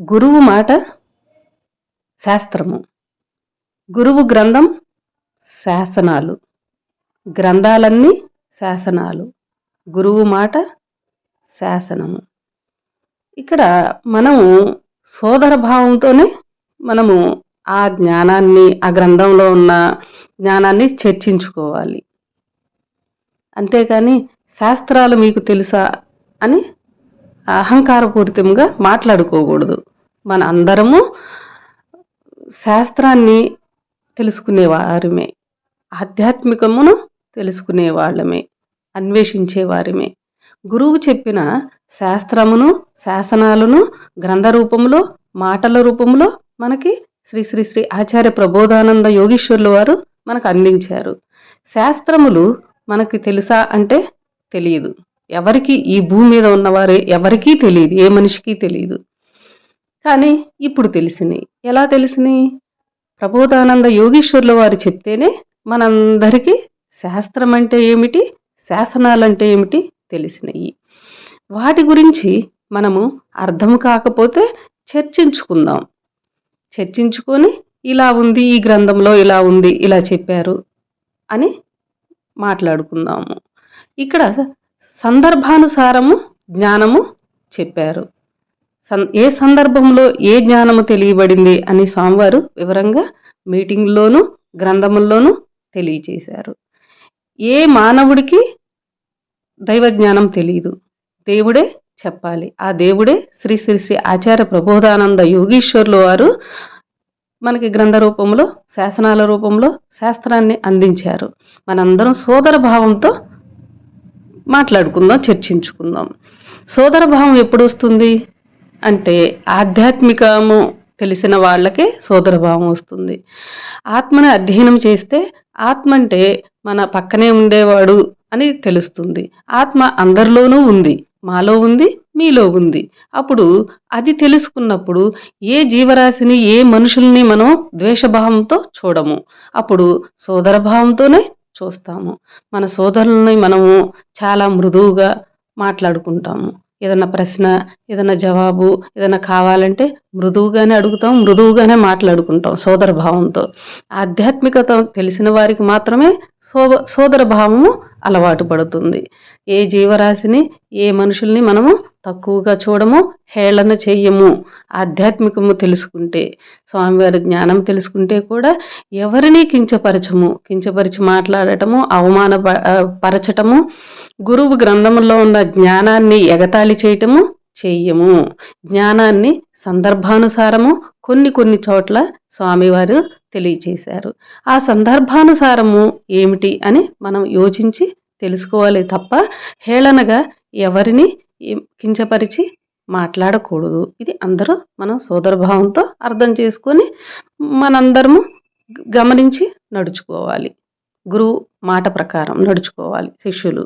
గురువు మాట శాస్త్రము. గురువు గ్రంథం శాసనాలు. గ్రంథాలన్నీ శాసనాలు. గురువు మాట శాసనము. ఇక్కడ మనము సోదర భావంతోనే మనము ఆ జ్ఞానాన్ని ఆ గ్రంథంలో ఉన్న జ్ఞానాన్ని చర్చించుకోవాలి. అంతేకాని శాస్త్రాలు మీకు తెలుసా అని అహంకారపూరితంగా మాట్లాడుకోకూడదు. మన అందరము శాస్త్రాన్ని తెలుసుకునేవారమే ఆధ్యాత్మికమును తెలుసుకునే వాళ్ళమే అన్వేషించే గురువు చెప్పిన శాస్త్రమును శాసనాలను గ్రంథ రూపంలో మాటల రూపంలో మనకి శ్రీ శ్రీ శ్రీ ఆచార్య ప్రబోధానంద యోగీశ్వర్లు వారు మనకు అందించారు. శాస్త్రములు మనకి తెలుసా అంటే తెలియదు. ఎవరికి ఈ భూమి మీద ఉన్నవారు ఎవరికీ తెలియదు ఏ మనిషికి తెలియదు. కానీ ఇప్పుడు తెలిసినాయి. ఎలా తెలిసినాయి? ప్రబోధానంద యోగీశ్వర్ల వారు చెప్తేనే మనందరికీ శాస్త్రం అంటే ఏమిటి? శాసనాలంటే ఏమిటి? తెలిసినాయి. వాటి గురించి మనము అర్థం కాకపోతే చర్చించుకుందాం. చర్చించుకొని ఇలా ఉంది ఈ గ్రంథంలో ఇలా ఉంది ఇలా చెప్పారు అని మాట్లాడుకుందాము. ఇక్కడ సందర్భానుసారము జ్ఞానము చెప్పారు. ఏ సందర్భంలో ఏ జ్ఞానము తెలియబడింది అని స్వామివారు వివరంగా మీటింగ్లోనూ గ్రంథముల్లోనూ తెలియచేశారు. ఏ మానవుడికి దైవ జ్ఞానం తెలియదు దేవుడే చెప్పాలి. ఆ దేవుడే శ్రీ శ్రీ శ్రీ ఆచార్య ప్రబోధానంద యోగీశ్వర్లు వారు మనకి గ్రంథ రూపంలో శాసనాల రూపంలో శాస్త్రాన్ని అందించారు. మనందరం సోదర భావంతో మాట్లాడుకుందాం చర్చించుకుందాం. సోదర భావం ఎప్పుడు వస్తుంది? అంటే ఆధ్యాత్మికము తెలిసిన వాళ్ళకే సోదరభావం వస్తుంది. ఆత్మని అధ్యయనం చేస్తే ఆత్మ అంటే మన పక్కనే ఉండేవాడు అని తెలుస్తుంది. ఆత్మ అందరిలోనూ ఉంది. మాలో ఉంది మీలో ఉంది. అప్పుడు అది తెలుసుకున్నప్పుడు ఏ జీవరాశిని ఏ మనుషుల్ని మనం ద్వేషభావంతో చూడము. అప్పుడు సోదరభావంతోనే చూస్తాము. మన సోదరులని మనము చాలా మృదువుగా మాట్లాడుకుంటాము. ఏదైనా ప్రశ్న ఏదైనా జవాబు ఏదైనా కావాలంటే మృదువుగానే అడుగుతాం మృదువుగానే మాట్లాడుకుంటాం సోదర భావంతో. ఆధ్యాత్మికత తెలిసిన వారికి మాత్రమే సో సోదర భావము అలవాటు పడుతుంది. ఏ జీవరాశిని ఏ మనుషుల్ని మనము తక్కువగా చూడము హేళన చెయ్యము. ఆధ్యాత్మికము తెలుసుకుంటే స్వామివారి జ్ఞానం తెలుసుకుంటే కూడా ఎవరిని కించపరచము. కించపరిచి మాట్లాడటము అవమాన పరచటము గురువు గ్రంథంలో ఉన్న జ్ఞానాన్ని ఎగతాళి చేయటము చెయ్యము. జ్ఞానాన్ని సందర్భానుసారము కొన్ని కొన్ని చోట్ల స్వామివారు తెలియచేశారు. ఆ సందర్భానుసారము ఏమిటి అని మనం యోచించి తెలుసుకోవాలి తప్ప హేళనగా ఎవరిని కించపరిచి మాట్లాడకూడదు. ఇది అందరూ మనం సోదరభావంతో అర్థం చేసుకొని మనందరము గమనించి నడుచుకోవాలి. గురువు మాట ప్రకారం నడుచుకోవాలి. శిష్యులు